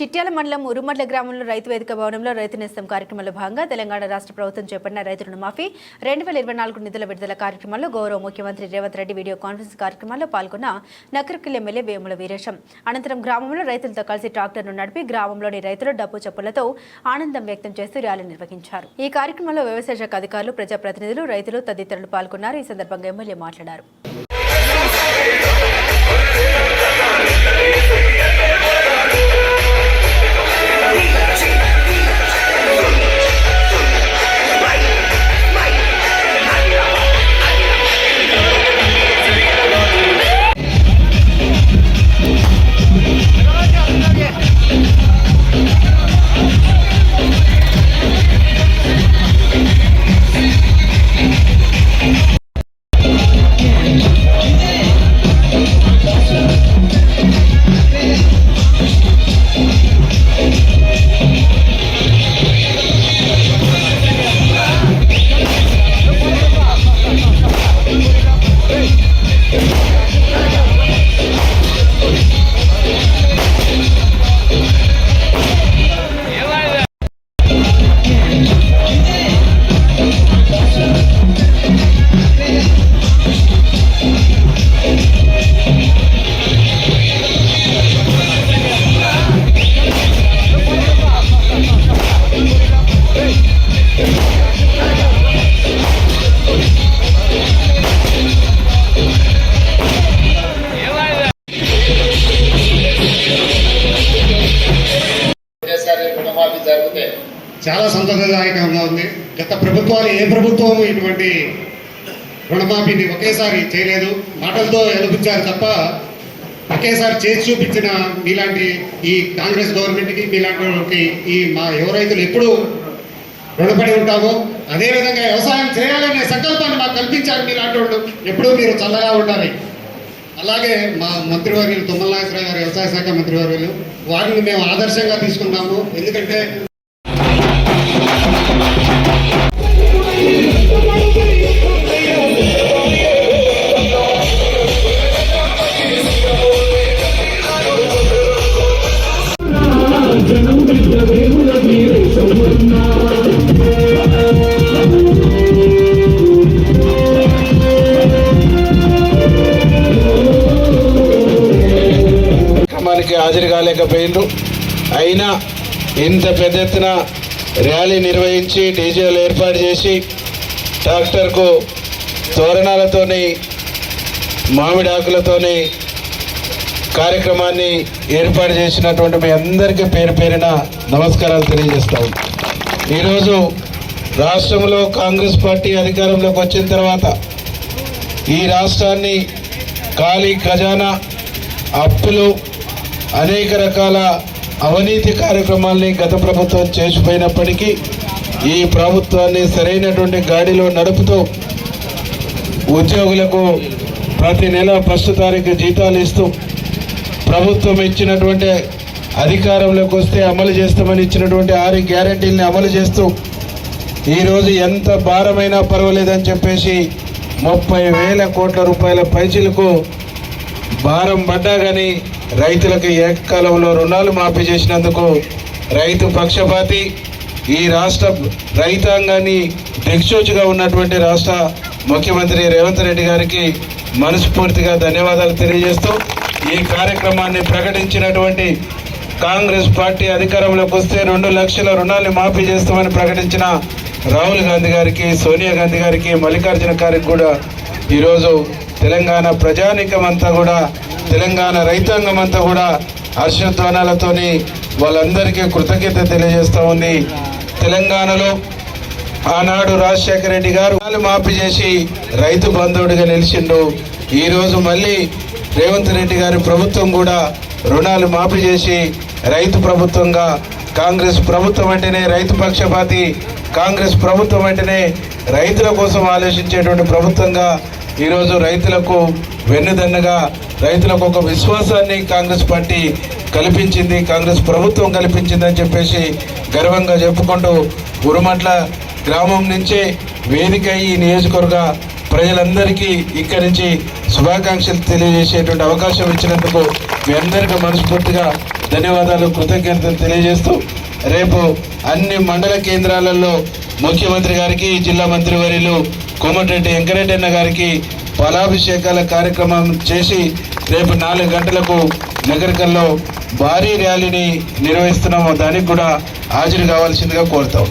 చిట్యాల మండలం ఉరుమడ్ల గ్రామంలో రైతు వేదిక భవనంలో రైతు నేస్తం కార్యక్రమంలో భాగంగా తెలంగాణ రాష్ట్ర ప్రభుత్వం చేపట్టిన రైతు రుణమాఫీ రెండు వేల ఇరవై నాలుగు నిధుల విడుదల కార్యక్రమంలో గౌరవ ముఖ్యమంత్రి రేవంత్ రెడ్డి వీడియో కాన్ఫరెన్స్ కార్యక్రమంలో పాల్గొన్న నకరకిల్ ఎమ్మెల్యే వేముల వీరేశం. అనంతరం గ్రామంలో రైతులతో కలిసి ట్రాక్టర్ను నడిపి గ్రామంలోని రైతులు డబ్బు చెప్పులతో ఆనందం వ్యక్తం చేస్తూ ర్యాలీ నిర్వహించారు. ఈ కార్యక్రమంలో వ్యవసాయ శాఖ అధికారులు ప్రజాప్రతినిధులు రైతులు తదితరులు పాల్గొన్నారు. ఈ సందర్భంగా ఎమ్మెల్యే మాట్లాడారు. Yeah. చాలా సంతోషదాయకంగా ఉంది. గత ప్రభుత్వాలు ఏ ప్రభుత్వం ఇటువంటి రుణమాఫీని ఒకేసారి చేయలేదు. మాటలతో ఎదుగుచ్చారు తప్ప ఒకేసారి చేసి చూపించిన మీలాంటి ఈ కాంగ్రెస్ గవర్నమెంట్కి మీలాంటి వాళ్ళకి ఈ మా యువ రైతులు ఎప్పుడు రుణపడి ఉంటామో. అదేవిధంగా వ్యవసాయం చేయాలనే సంకల్పాన్ని మాకు కల్పించారు మీలాంటి వాళ్ళు. ఎప్పుడూ మీరు చల్లగా ఉండాలి. అలాగే మా మంత్రివర్యులు తుమ్మల నాగేశ్వరరావు గారు వ్యవసాయ శాఖ మంత్రివర్యులు వారిని మేము ఆదర్శంగా తీసుకున్నాము. ఎందుకంటే హాజరు కాలేకపోయిండ్రు. అయినా ఇంత పెద్ద ఎత్తున ర్యాలీ నిర్వహించి డీజేలు ఏర్పాటు చేసి ట్రాక్టర్కు తోరణాలతోని మామిడి ఆకులతోని కార్యక్రమాన్ని ఏర్పాటు చేసినటువంటి మీ అందరికీ పేరు పేరిన నమస్కారాలు తెలియజేస్తాం ఈరోజు రాష్ట్రంలో కాంగ్రెస్ పార్టీ అధికారంలోకి వచ్చిన తర్వాత ఈ రాష్ట్రాన్ని ఖాళీ ఖజానా అప్పులు అనేక రకాల అవినీతి కార్యక్రమాల్ని గత ప్రభుత్వం చేసిపోయినప్పటికీ ఈ ప్రభుత్వాన్ని సరైనటువంటి గాడిలో నడుపుతూ ఉద్యోగులకు ప్రతి నెల ఫస్ట్ తారీఖు జీతాలు ఇస్తూ ప్రభుత్వం ఇచ్చినటువంటి అధికారంలోకి వస్తే అమలు చేస్తామని ఇచ్చినటువంటి ఆరు గ్యారంటీల్ని అమలు చేస్తూ ఈరోజు ఎంత భారమైనా పర్వాలేదని చెప్పేసి ముప్పై వేల కోట్ల రూపాయల పైచీలకు భారం పడ్డా కానీ రైతులకు ఏకకాలంలో రుణాలు మాఫీ చేసినందుకు రైతు పక్షపాతి. ఈ రాష్ట్ర రైతాంగాన్ని దిక్సూచిగా ఉన్నటువంటి రాష్ట్ర ముఖ్యమంత్రి రేవంత్ రెడ్డి గారికి మనస్ఫూర్తిగా ధన్యవాదాలు తెలియజేస్తూ ఈ కార్యక్రమాన్ని ప్రకటించినటువంటి కాంగ్రెస్ పార్టీ అధికారంలోకి వస్తే రెండు లక్షల రుణాలు మాఫీ చేస్తామని ప్రకటించిన రాహుల్ గాంధీ గారికి సోనియా గాంధీ గారికి మల్లికార్జున గారికి కూడా ఈరోజు తెలంగాణ ప్రజానీకం అంతా కూడా తెలంగాణ రైతాంగం అంతా కూడా హర్షధ్వానాలతోని వాళ్ళందరికీ కృతజ్ఞత తెలియజేస్తూ ఉంది. తెలంగాణలో ఆనాడు రాజశేఖర రెడ్డి గారు రుణాలు మాఫీ చేసి రైతు బంధువుడిగా నిలిచిండు. ఈరోజు మళ్ళీ రేవంత్ రెడ్డి గారి ప్రభుత్వం కూడా రుణాలు మాఫీ చేసి రైతు ప్రభుత్వంగా కాంగ్రెస్ ప్రభుత్వం అంటేనే రైతు పక్షపాతి కాంగ్రెస్ ప్రభుత్వం అంటేనే రైతుల కోసం ఆలోచించేటువంటి ప్రభుత్వంగా ఈరోజు రైతులకు వెన్నుదన్నగా రైతులకు ఒక విశ్వాసాన్ని కాంగ్రెస్ పార్టీ కల్పించింది కాంగ్రెస్ ప్రభుత్వం కల్పించిందని చెప్పేసి గర్వంగా చెప్పుకుంటూ ఉరుమట్ల గ్రామం నుంచే వేదిక ఈ నియోజకవర్గ ప్రజలందరికీ ఇక్కడి నుంచి శుభాకాంక్షలు తెలియజేసేటువంటి అవకాశం ఇచ్చినందుకు మీ అందరికీ మనస్ఫూర్తిగా ధన్యవాదాలు కృతజ్ఞతలు తెలియజేస్తూ రేపు అన్ని మండల కేంద్రాలలో ముఖ్యమంత్రి గారికి జిల్లా మంత్రివర్యులు కోమటిరెడ్డి వెంకరెడ్డి అన్న గారికి ఫలాభిషేకాల కార్యక్రమం చేసి రేపు నాలుగు గంటలకు నగరికల్లో భారీ ర్యాలీని నిర్వహిస్తున్నాము. దానికి కూడా హాజరు కావాల్సిందిగా కోరుతాం.